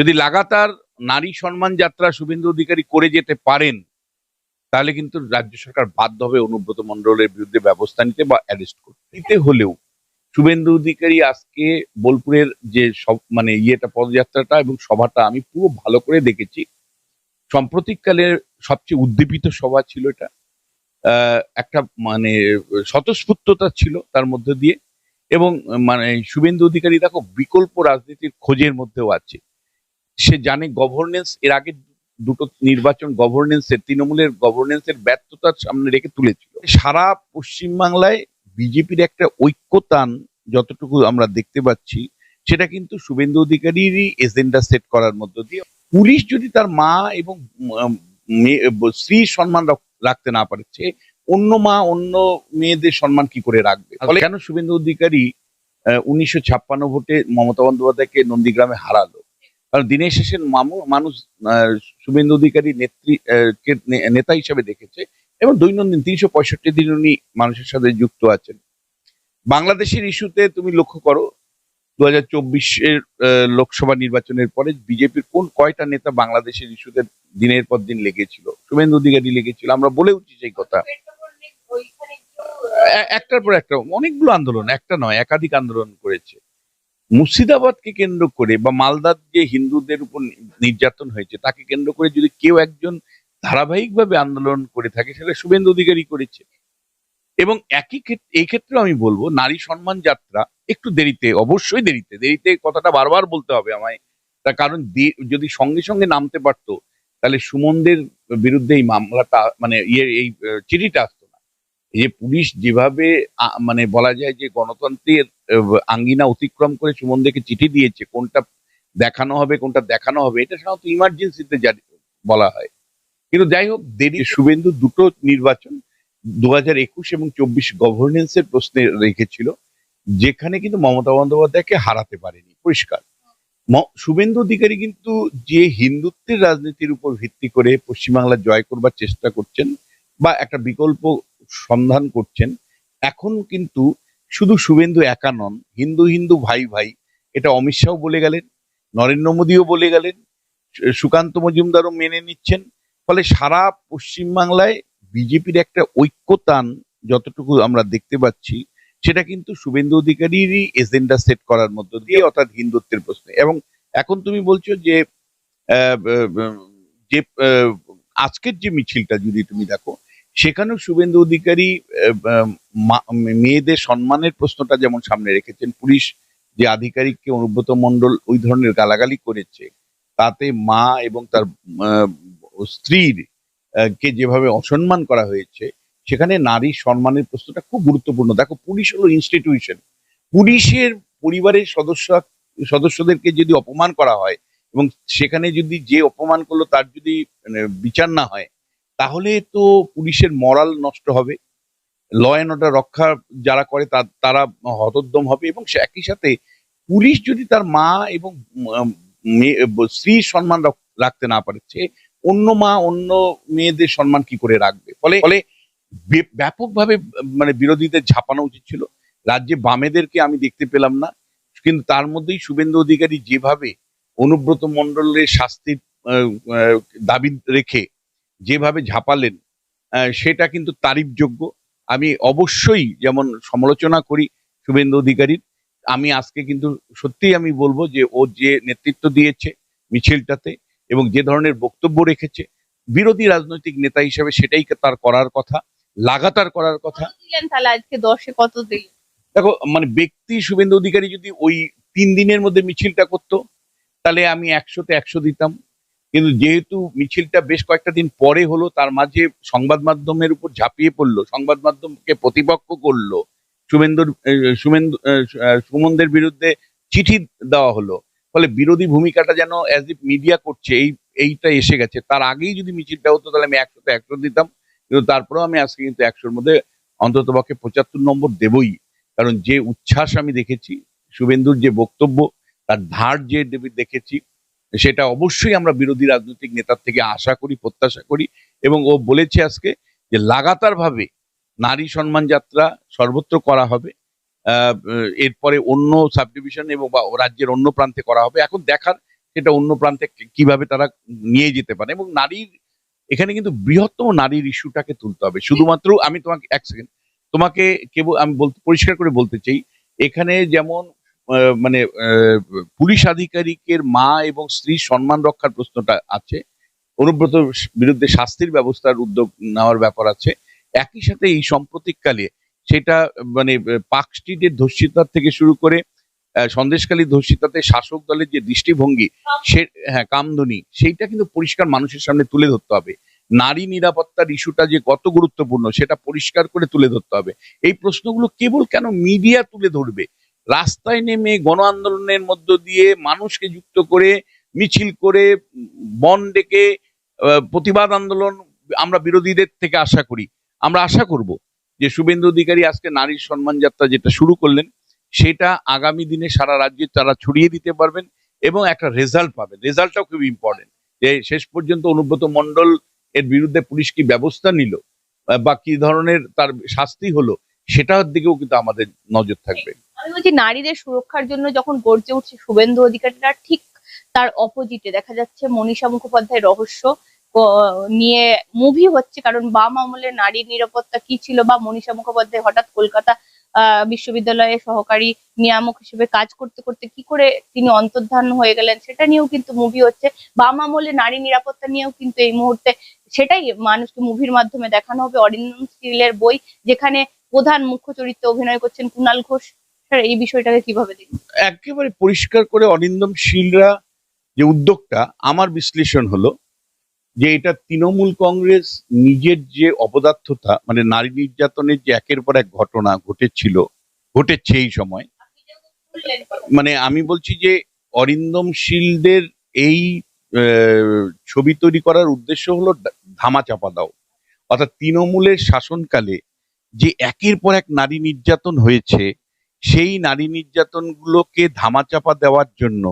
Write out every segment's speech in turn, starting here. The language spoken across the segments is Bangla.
যদি লাগাতার নারী সম্মান যাত্রা শুভেন্দু অধিকারী করে যেতে পারেন, তাহলে কিন্তু রাজ্য সরকার বাধ্য হবে অনুব্রত মন্ডলের বিরুদ্ধে ব্যবস্থা নিতে বা অ্যারেস্ট করতে। নিতে হলেও শুভেন্দু অধিকারী আজকে বোলপুরের যে সব মানে ইয়েটা, পদযাত্রাটা এবং সভাটা আমি পুরো ভালো করে দেখেছি। সাম্প্রতিককালের সবচেয়ে উদ্দীপিত সভা ছিল এটা। একটা মানে স্বতঃস্ফূর্ততা ছিল তার মধ্যে দিয়ে এবং মানে শুভেন্দু অধিকারী দেখো বিকল্প রাজনীতির খোঁজের মধ্যেও আছে। সে জানে গভর্নেন্স এর আগে দুটো নির্বাচন গভর্নেন্সের তৃণমূলের গভর্নেন্সের ব্যর্থতার সামনে রেখে তুলেছিল। সারা পশ্চিমবাংলায় বিজেপির একটা ঐক্যতান যতটুকু আমরা দেখতে পাচ্ছি সেটা কিন্তু শুভেন্দু অধিকারীরই এজেন্ডা সেট করার মধ্য দিয়ে। পুলিশ যদি তার মা এবং স্ত্রীর সম্মান রাখ- রাখতে না পারছে অন্য মা অন্য মেয়েদের সম্মান কি করে রাখবে? ফলে কেন শুভেন্দু অধিকারী উনিশশো ছাপ্পান্ন ভোটে মমতা বন্দ্যোপাধ্যায়কে নন্দীগ্রামে হারালো? কারণ দিনের শেষে মানুষ শুভেন্দু অধিকারী নেত্রী নেতা হিসেবে দেখেছে এবং দৈনন্দিন তিনশো পঁয়ষট্টি দিন উনি মানুষের সাথে যুক্ত আছেন। বাংলাদেশের ইস্যুতে তুমি লক্ষ্য করো দু হাজার চব্বিশের লোকসভা নির্বাচনের পরে বিজেপির কোন কয়টা নেতা বাংলাদেশের ইস্যুতে দিনের পর দিন লেগেছিল? শুভেন্দু অধিকারী লেগেছিল, আমরা বলে বলেওছি সেই কথা। একটার পর একটা, অনেকগুলো আন্দোলন, একটা নয়, একাধিক আন্দোলন করেছে। মুর্শিদাবাদকে কেন্দ্র করে বা মালদার যে হিন্দুদের উপর নির্যাতন হয়েছে, তাকে কেন্দ্র করে যদি কেউ একজন ধারাবাহিকভাবে আন্দোলন করে থাকে, সেটা শুভেন্দু অধিকারী করেছে। এবং একই ক্ষেত্রে এই ক্ষেত্রে আমি বলব, নারী সম্মান যাত্রা একটু দেরিতে, অবশ্যই দেরিতে দেরিতে কথাটা বারবার বলতে হবে আমায়। তার কারণ যদি সঙ্গে সঙ্গে নামতে পারতো, তাহলে সুমনদের বিরুদ্ধে এই মামলাটা মানে ইয়ে এই চিঠিটা যে পুলিশ যেভাবে মানে বলা যায় যে গণতন্ত্রের আঙ্গিনা অতিক্রম করে সুমনদেরকে চিঠি দিয়েছে, কোনটা দেখানো হবে, কোনটা দেখানো হবে, এটা সাধারণত ইমার্জেন্সিতে বলা হয়। কিন্তু যাই হোক, দেরি শুভেন্দু দুটো নির্বাচন, দু হাজার একুশ এবং চব্বিশ গভর্নেন্সের প্রশ্নে রেখেছিল, যেখানে কিন্তু মমতা বন্দ্যোপাধ্যায়কে হারাতে পারেনি, পরিষ্কার। শুভেন্দু অধিকারী কিন্তু যে হিন্দুত্বের রাজনীতির উপর ভিত্তি করে পশ্চিমবাংলা জয় করবার চেষ্টা করছেন, বা একটা বিকল্প সন্ধান করছেন, এখন কিন্তু শুধু শুভেন্দু একা নন, হিন্দু হিন্দু ভাই ভাই, এটা অমিত শাহ বলে গেলেন, নরেন্দ্র মোদীও বলে গেলেন, সুকান্ত মজুমদারও মেনে নিচ্ছেন, ফলে সারা পশ্চিমবাংলায় বিজেপির একটা ঐক্যতান যতটুকু আমরা দেখতে পাচ্ছি, সেটা কিন্তু শুভেন্দু অধিকারীরই এজেন্ডা সেট করার মধ্য দিয়ে, অর্থাৎ হিন্দুত্বের প্রশ্নে। এবং এখন তুমি বলছো যে যে আজকের যে মিছিলটা যদি তুমি দেখো সেখানেও শুভেন্দু অধিকারী মেয়েদের সম্মানের প্রশ্নটা যেমন সামনে রেখেছেন পুলিশ যে আধিকারিককে অনুব্রত মণ্ডল ওই ধরনের গালাগালি করেছে তাতে মা এবং তার স্ত্রীর কে যেভাবে অসম্মান করা হয়েছে সেখানে নারী সম্মানের প্রশ্নটা খুব গুরুত্বপূর্ণ। দেখো পুলিশ হলো ইনস্টিটিউশন পুলিশের পরিবারের সদস্য সদস্যদেরকে যদি অপমান করা হয় এবং সেখানে যদি যে অপমান করল তার যদি মানে, বিচার না হয় তাহলে তো পুলিশের মরাল নষ্ট হবে। ল অ্যান্ড অর্ডার রক্ষা যারা করে তারা হতোদ্যম হবে এবং সে একই সাথে পুলিশ যদি তার মা এবং স্ত্রীর সম্মান রাখ- রাখতে না পারছে অন্য মা, অন্য মেয়েদের সম্মান কি করে রাখবে? ফলে ফলে ব্যাপকভাবে মানে বিরোধীদের ঝাঁপানো উচিত ছিল। রাজ্যে বামেদেরকে আমি দেখতে পেলাম না। কিন্তু তার মধ্যেই শুভেন্দু অধিকারী যেভাবে অনুব্রত মণ্ডলের শাস্তির দাবি রেখে যেভাবে ঝাঁপালেন আহ, সেটা কিন্তু তারিফযোগ্য। আমি অবশ্যই যেমন সমালোচনা করি শুভেন্দু অধিকারীর আমি আজকে কিন্তু সত্যিই আমি বলব যে ও যে নেতৃত্ব দিয়েছে মিছিলটাতে এবং যে ধরনের বক্তব্য রেখেছে বিরোধী রাজনৈতিক নেতা হিসেবে সেটাই তার করার কথা লাগাতার করার কথা। তাহলে আজকে দশে কত দিলেন? দেখো মানে ব্যক্তি শুভেন্দু অধিকারী যদি ওই তিন দিনের মধ্যে মিছিলটা করতো তাহলে আমি একশোতে একশো দিতাম। কিন্তু যেহেতু মিছিলটা বেশ কয়েকটা দিন পরে হলো তার মাঝে সংবাদ মাধ্যমের উপর ঝাঁপিয়ে পড়ল সংবাদ মাধ্যমকে প্রতিপক্ষ করল আহ, আহ, সুমনদের বিরুদ্ধে চিঠি দেওয়া হলো। ফলে বিরোধী ভূমিকাটা যেন অ্যাজ ইফ মিডিয়া করছে এই এইটা এসে গেছে। তার আগেই যদি মিছিলটা হতো তাহলে আমি একশোতে একশো দিতাম কিন্তু তারপরেও আমি আজকে কিন্তু একশোর মধ্যে অন্তত পক্ষে পঁচাত্তর নম্বর দেবই। কারণ যে উচ্ছ্বাস আমি দেখেছি শুভেন্দুর যে বক্তব্য তার ধার যে দেখেছি সেটা অবশ্যই আমরা বিরোধী রাজনৈতিক নেতার থেকে আশা করি, প্রত্যাশা করি এবং ও বলেছে আজকে যে লাগাতার ভাবে নারী সম্মান যাত্রা সর্বত্র করা হবে। এরপরে অন্য সাব ডিভিশন এবং বা রাজ্যের অন্য প্রান্তে করা হবে। এখন দেখার সেটা অন্য প্রান্তে কীভাবে তারা নিয়ে যেতে পারে এবং নারীর, এখানে কিন্তু বৃহত্তম নারীর ইস্যুটাকে তুলতে হবে। শুধুমাত্র আমি তোমাকে, এক সেকেন্ড, তোমাকে কেবল, আমি বলতে, পরিষ্কার করে বলতে চাই, এখানে যেমন মানে পুলিশ আধিকারিকের মা এবং স্ত্রীর সম্মান রক্ষার প্রশ্নটা আছে। অনুব্রত বিরুদ্ধে শাস্তির ব্যবস্থার উদ্যোগ নেওয়ার ব্যাপার আছে। একই সাথে এই সাম্প্রতিককালে সেটা মানে পার্ক স্ট্রিটের ধর্ষিতার থেকে শুরু করে সন্দেশকালী ধর্ষিতাতে শাসক দলের যে দৃষ্টিভঙ্গি, সে হ্যাঁ কামদুনি, সেইটা কিন্তু পরিষ্কার মানুষের সামনে তুলে ধরতে হবে। নারী নিরাপত্তার ইস্যুটা যে কত গুরুত্বপূর্ণ, সেটা পরিষ্কার করে তুলে ধরতে হবে। এই প্রশ্নগুলো কেবল কেন মিডিয়া তুলে ধরবে? রাস্তায় নেমে গণ আন্দোলনের মধ্য দিয়ে মানুষকে যুক্ত করে, মিছিল করে, বন ডেকে প্রতিবাদ আন্দোলন আমরা বিরোধীদের থেকে আশা করি। আমরা আশা করব যে শুভেন্দু অধিকারী আজকে নারীর সম্মান যাত্রা যেটা শুরু করলেন, সেটা আগামী দিনে সারা রাজ্যে তারা ছড়িয়ে দিতে পারবেন এবং একটা রেজাল্ট পাবেন। রেজাল্টটাও খুব ইম্পর্টেন্ট যে শেষ পর্যন্ত অনুব্রত মণ্ডল এর বিরুদ্ধে পুলিশ কি ব্যবস্থা নিল, বা কি ধরনের তার শাস্তি হলো, সেটার দিকেও কিন্তু আমাদের নজর থাকবে। আমি বলছি নারীদের সুরক্ষার জন্য যখন গর্জে উঠছে শুভেন্দু অধিকারীরা, ঠিক তার অপোজিটে দেখা যাচ্ছে মনীষা মুখোপাধ্যায়ের রহস্য নিয়ে মুভি হচ্ছে, কারণ বাম আমলে নারীর নিরাপত্তা কি ছিল বা মনীষা মুখোপাধ্যায় হঠাৎ কলকাতা বিশ্ববিদ্যালয়ে সহকারী নিয়ামক হিসেবে কাজ করতে করতে কি করে তিনি অন্তর্ধান হয়ে গেলেন, সেটা নিয়েও কিন্তু মুভি হচ্ছে। বাম আমলে নারী নিরাপত্তা নিয়েও কিন্তু এই মুহূর্তে সেটাই মানুষকে মুভির মাধ্যমে দেখানো হবে। অরিন্দম সিলের বই, যেখানে প্রধান মুখ্য চরিত্রে অভিনয় করছেন কুনাল ঘোষ। স্যার এই বিষয়টাকে কীভাবে একেবারে পরিষ্কার করে অরিন্দম শীলরা যে উদ্যোগটা, আমার বিশ্লেষণ হলো যে এটা তৃণমূল কংগ্রেস নিজের যে অপদার্থতা মানে নারী নির্যাতনের যে একের পর এক ঘটনা ঘটেছিল, ঘটেছে এই সময়। মানে আমি বলছি যে অরিন্দম শীলদের এই ছবি তৈরি করার উদ্দেশ্য হলো ধামা চাপা দাও। অর্থাৎ তৃণমূলের শাসনকালে যে একের পর এক নারী নির্যাতন হয়েছে সেই নারী নির্যাতনগুলোকে ধামাচাপা দেওয়ার জন্য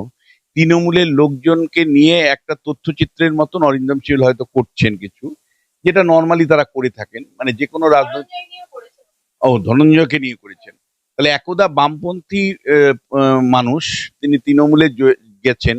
তৃণমূলের লোকজনকে নিয়ে একটা তথ্যচিত্রের মতন অরিন্দম শীল হয়তো করছেন কিছু যেটা নর্মালি তারা করে থাকেন। মানে যে কোনো রাজনৈতিক ও ধনঞ্জয়কে নিয়ে করেছেন। তাহলে একদা বামপন্থী মানুষ তিনি তৃণমূলে গেছেন